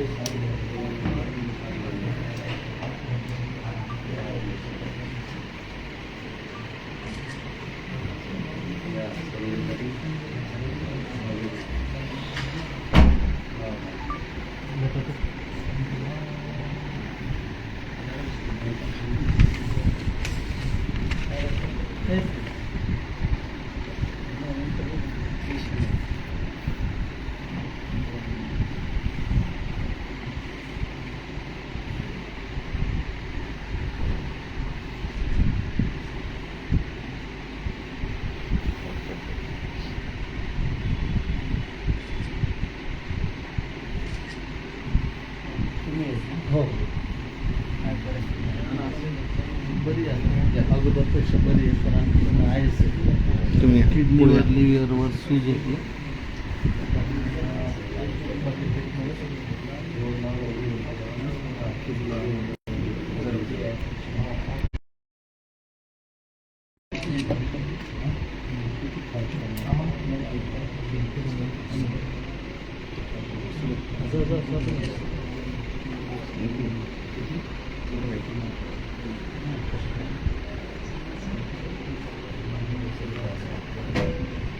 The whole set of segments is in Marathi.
Thank you. besleyecekti. Thank you.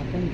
आपण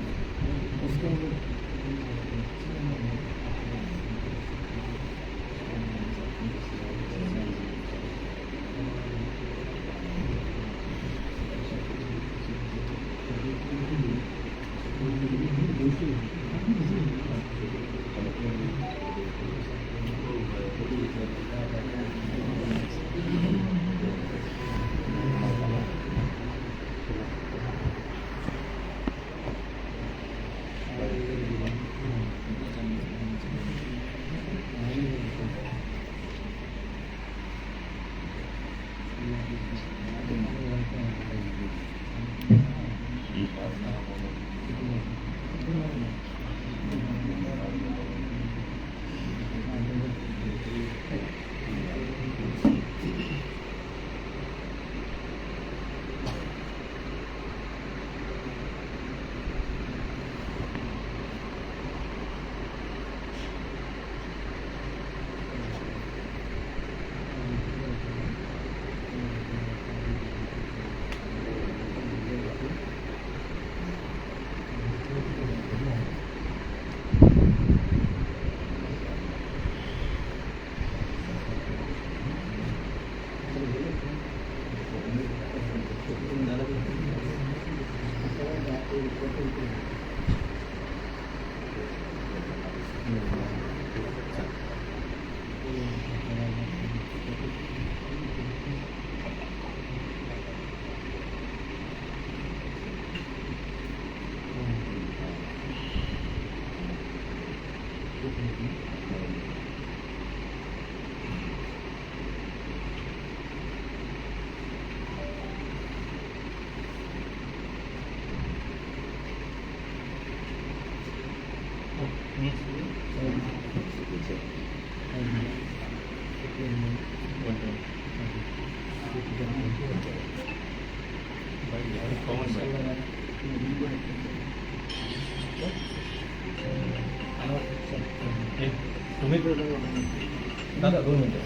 दादा दोन मिनिटं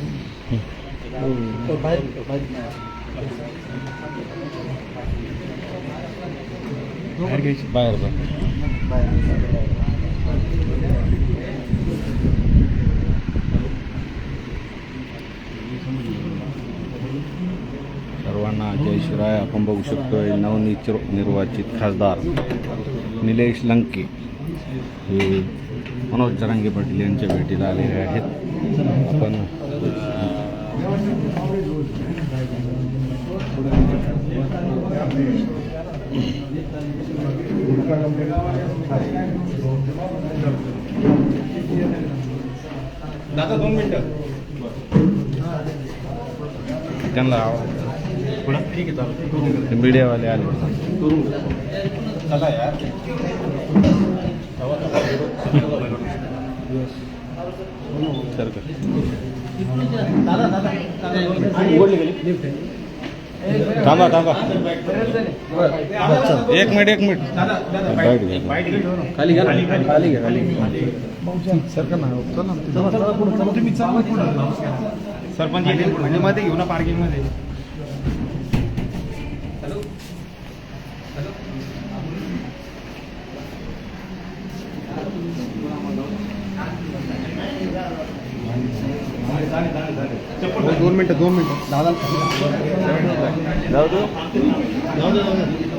बाहेर बाहेर बाहेर जा आपण बघू आहे नवनिर्च निर्वाचित खासदार निलेश लंके हे मनोज जरांगे पाटील यांच्या भेटीला आलेले आहेत. आपण दादा दोन मिनटं त्यांना ठीक आहे चालू ते मीडियावाले आले. होते. चला यार. सर का दादा दादा. उघडली गेली. थांबा थांबा. एक मिनिट एक मिनिट. बाईट घ्या. खाली घ्या ना. खाली. घ्या खाली. सरपंच मध्ये घेऊ ना पार्किंगमध्ये. दोन मिनिटं दोन मिनिटं दादा जाऊ दे.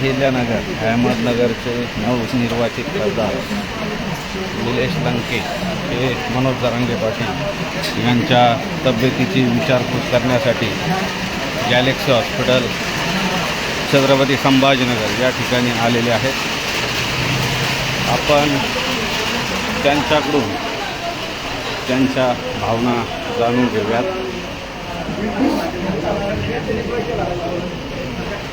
अहिल्यानगर अहमदनगरचे नवनिर्वाचित खासदार निलेश लंके हे मनोज जरांगे पाटील यांच्या तब्येतीची विचारपूस करण्यासाठी गॅलेक्सी हॉस्पिटल छत्रपती संभाजीनगर या ठिकाणी आलेले आहेत. आपण त्यांच्याकडून त्यांच्या भावना जाणून घेऊयात.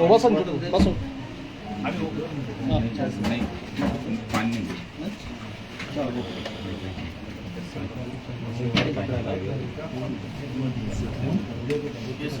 어, 와선 주름, 와선. 아니, 어, 괜찮습니다. 맞는 거. 자, 뭐. Yes,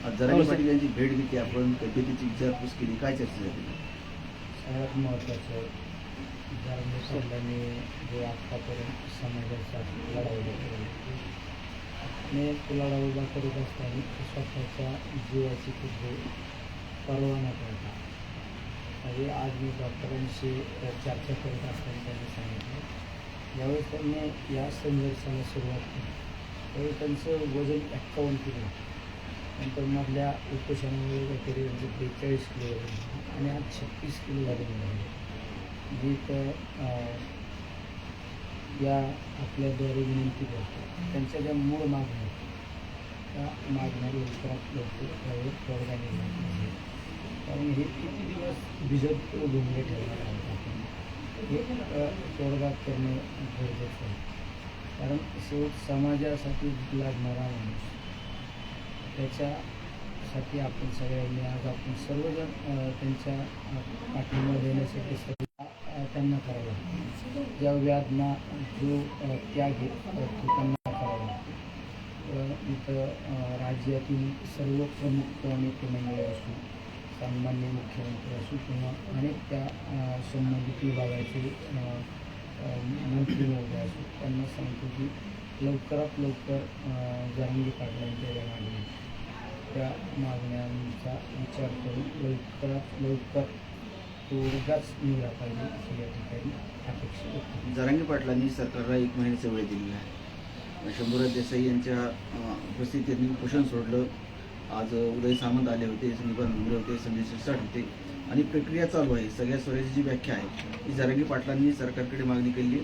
जरांगे पाटील यांची भेट घेतली आपण तब्येतीची विचारपूस केली काय चर्चा झाली? सगळ्यात महत्त्वाचं जर सल्ल्याने जे आत्तापर्यंत समाजाचा लढाऊ उभा केला अनेक लढा उभा करत असताना स्वतःच्या जीवाची कुठे पर्वा न करता. म्हणजे आज मी डॉक्टरांशी चर्चा करत असताना त्यांनी सांगितलं यावेळेस त्यांनी या संघर्षाला सुरुवात केली त्यावेळी त्यांचं वजन एक्कावन्न किलो होतं. नंतर मधल्या उपोषणामुळे काहीतरी म्हणजे बेचाळीस किलो आणि आज छत्तीस किलो वजन आहे. म्हणजे जी तर या आपल्याद्वारे विनंती करतो. त्यांच्या ज्या मूळ मागण्या आहेत, त्या मागण्या लवकरात लवकर त्यावर तोडगा निर्माण पाहिजे कारण हे किती दिवस भिजत भूमिका ठेवणार आहोत आपण? हे तोडगा करणं गरजेचं आहे. कारण शेवट समाजासाठी लागणारा माणूस त्याच्यासाठी आपण सगळ्यांनी आज आपण सर्वजण त्यांच्या पाठिंबा देण्यासाठी सगळं त्यांना करावं ज्या व्याधना जो त्याग तो त्यांना करावा लागतो. इथं राज्यातील सर्व प्रमुख नेते मंडळी असू सन्मान्य मुख्यमंत्री असू किंवा अनेक त्या संबंधित विभागाचे मंत्री महोदय असू त्यांना सांगतो की लवकरात लवकर जहांगीर पाटलांच्या ज्या त्या मागण्यांचा विचार करून लवकरात लवकर तोडगाच निघाला पाहिजे अशी या ठिकाणी अपेक्षा व्यक्त पाटलांनी सरकारला एक महिन्याचा वेळ दिलेला आहे. शंभूराज देसाई यांच्या अं, उपस्थितीत उपोषण सोडलं. आज उदय सामंत आले होते निबंध मुंडे होते संजय शिरसाट होते. आणि प्रक्रिया चालू आहे. सगळ्या स्वराज्याची जी व्याख्या आहे ती जरांगी पाटलांनी सरकारकडे मागणी केली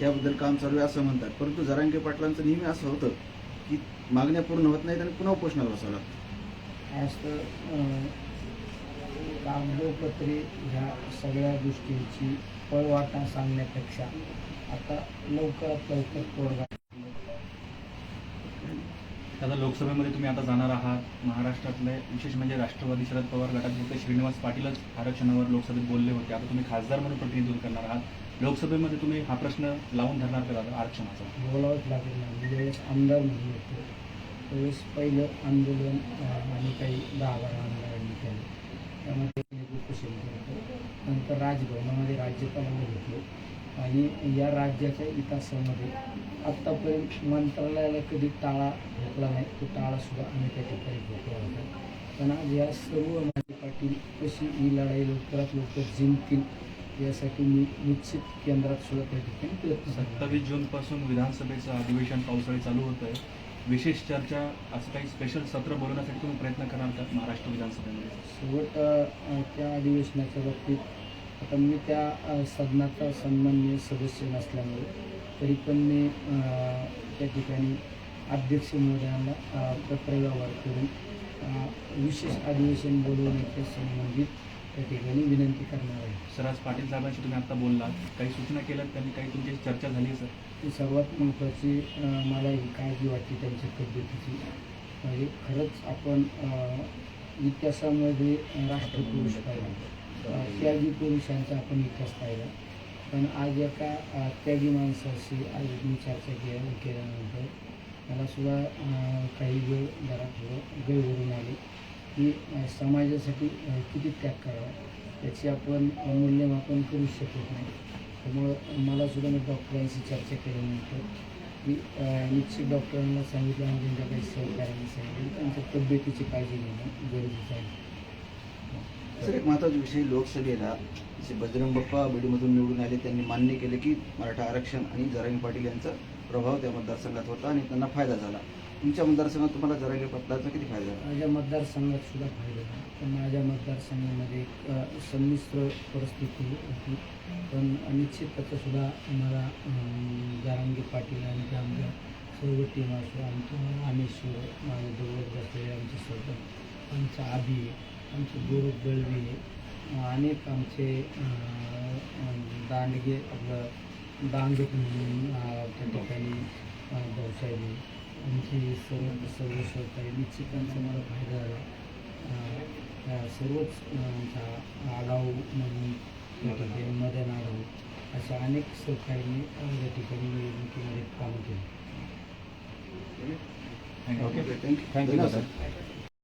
त्याबद्दल काम चालू आहे असं म्हणतात. परंतु जरांगे पाटलांचं नेहमी असं होतं की मागण्या पूर्ण होत नाहीत आणि पुन्हा उपोषणाला बसावं लागतं. आज तर अं, कागदोपत्री ह्या सगळ्या गोष्टींची पळवाटा सांगण्यापेक्षा आता लवकरात लवकर तोडगा आता लोकसभेमध्ये तुम्ही आता जाणार आहात. महाराष्ट्रातले विशेष म्हणजे राष्ट्रवादी शरद पवार गटाचे फक्त श्रीनिवास पाटीलच आरक्षणावर लोकसभेत बोलले होते. आता तुम्ही खासदार म्हणून प्रतिनिधित्व करणार आहात. लोकसभेमध्ये तुम्ही हा प्रश्न लावून धरणार का दादा आरक्षणाचा? बोलावंच लागेल ज्यावेळेस आमदार म्हणून त्यावेळेस पहिलं आंदोलन आणि काही दहा बारा आमदारांनी केलं. त्यामध्ये कुशल केलं नंतर राजभवनामध्ये राज्यपालांना घेतलं आणि या राज्याच्या इतिहासामध्ये आत्तापर्यंत मंत्रालयाला कधी टाळा घेतला नाही तो टाळासुद्धा आम्ही त्या ठिकाणी घेतला होता. पण आज या सर्व माझे पाटील कशी ही लढाई लवकरात लवकर जिंकतील यासाठी मी निश्चित केंद्रात सुद्धा त्या ठिकाणी प्रयत्न सत्तावीस जूनपासून विधानसभेचं अधिवेशन पावसाळी चालू होतं आहे विशेष चर्चा असं काही स्पेशल सत्र बोलवण्यासाठी तुम्ही प्रयत्न करणार का महाराष्ट्र विधानसभेमध्ये? शेवट त्या अधिवेशनाच्या बाबतीत आता मी त्या सदनाचा सन्मान्य सदस्य नसल्यामुळे तरी पण मी त्या ठिकाणी अध्यक्ष महोदयांना अ, पत्रव्यवहार करून विशेष अधिवेशन बोलवण्याच्या संबंधित त्या ठिकाणी विनंती करणार आहे. सर आज पाटील साहेबांशी तुम्ही आता बोललात. काही सूचना केल्यात त्यांनी? काही तुमची चर्चा झाली सर? ती सर्वात महत्त्वाची मला ही काळजी वाटते त्यांच्या तब्येतीची. म्हणजे खरंच आपण इतिहासामध्ये राष्ट्रपुरुष पाहिला. त्यागी पुरुषांचा आपण इतिहास पाहिला. पण आज एका त्यागी माणसाशी आज मी चर्चा केल्या केल्यानंतर मला सुद्धा काही वेळ जरा थोडं गैरवरून आले. की समाजासाठी किती त्याग करावा. त्याची आपण मूल्यमापन करू शकत नाही. त्यामुळं मला सुद्धा मी डॉक्टरांशी चर्चा केल्यानंतर मी निश्चित डॉक्टरांना सांगितलं आणि त्यांच्या काही सहकार्याने सांगितलं. त्यांच्या तब्येतीची काळजी घेणं गरजेचं आहे. सर एक महत्त्वाचा विषय लोकसभेला जसे बजरंग बाप्पा बीडमधून निवडून आले त्यांनी मान्य केले की मराठा आरक्षण आणि जरांगे पाटील यांचा प्रभाव त्या मतदारसंघात होता आणि त्यांना फायदा झाला. तुमच्या मतदारसंघात तुम्हाला जरांगे पाटलाचा किती फायदा झाला? माझ्या मतदारसंघात सुद्धा फायदा झाला. पण माझ्या मतदारसंघामध्ये एक अ, संमिश्र परिस्थिती होती. पण निश्चित सुद्धा मला अं, जारांगी पाटील आणि त्या आमच्या सर्व टीम असो आमचं रामेश्वर माझ्या दोघं बसलेले आमचे सरपंच आमचा आभी आमचे गुरु दळवी अनेक आमचे दांडगे आपलं दांडगे म्हणून त्या ठिकाणी अं, भाऊसाहेब यांची सर्व सर्व सहकारी निश्चित त्यांचा मला फायदा झाला. सर्वच आमचा आडाऊ म्हणून त्या ठिकाणी मदन आडाऊ अशा अनेक सहकार्यांनी या ठिकाणी निवडणुकीमध्ये काम केलं. थँक्यू ओके थँक्यू थँक्यू दादा